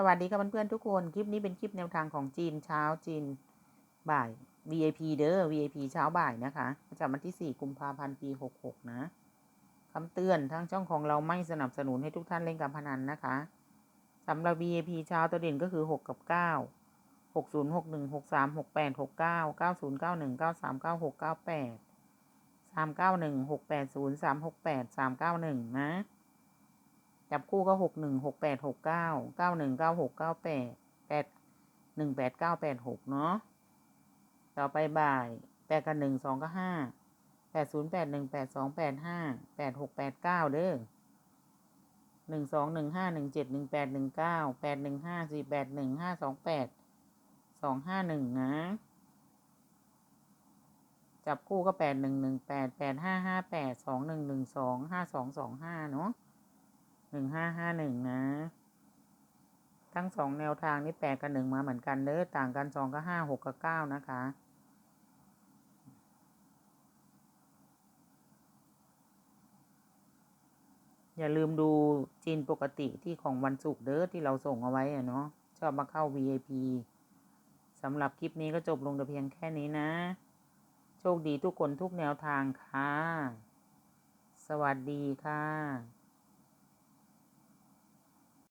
สวัสดีค่ะเพื่อนๆทุกคน คลิปนี้เป็นคลิปแนวทางของจีนเช้าจีนบ่าย VIP เด้อ VIP เช้าบ่ายนะคะประจำวันที่ 4 กุมภาพันธ์ ปี 66 นะคำเตือนทางช่องของเราไม่สนับสนุนให้ทุกท่านเล่นการพนันนะคะสำหรับ VIP เช้าตัวเด่นก็คือ 6 กับ 9 60 61 63 68 69 90 91 93 96 98 391 680 368 391 นะ จับคู่ก็หกหนึ่งหกแปดหกเก้าเก้าหนึ่งเก้าหกเก้าแปดแปดหนึ่งแปดเก้าแปดหกเนาะต่อไปบ่ายแปดกับหนึ่งสองก็ห้าแปดศูนย์แปดหนึ่งแปดสองแปดห้าแปดหกแปดเก้าเด้อหนึ่งสองหนึ่งห้าหนึ่งเจ็ดหนึ่งแปดหนึ่งเก้าแปดหนึ่งห้าสี่แปดหนึ่งห้าสองแปดสองห้าหนึ่งนะ จับคู่ก็แปดหนึ่งหนึ่งแปดแปดห้าห้าแปดสองหนึ่งหนึ่งสองห้าสองสองห้าเนาะ หนึ่งห้าห้าหนึ่งนะ ทั้งสองแนวทางนี้แปดกับหนึ่งมาเหมือนกันเด้อต่างกันสองกับห้าหกกับเก้านะคะอย่าลืมดูจีนปกติที่ของวันศุกร์เด้อที่เราส่งเอาไว้อะเนาะชอบมาเข้า VIP สำหรับคลิปนี้ก็จบลงแต่เพียงแค่นี้นะ โชคดีทุกคนทุกแนวทางค่ะ สวัสดีค่ะ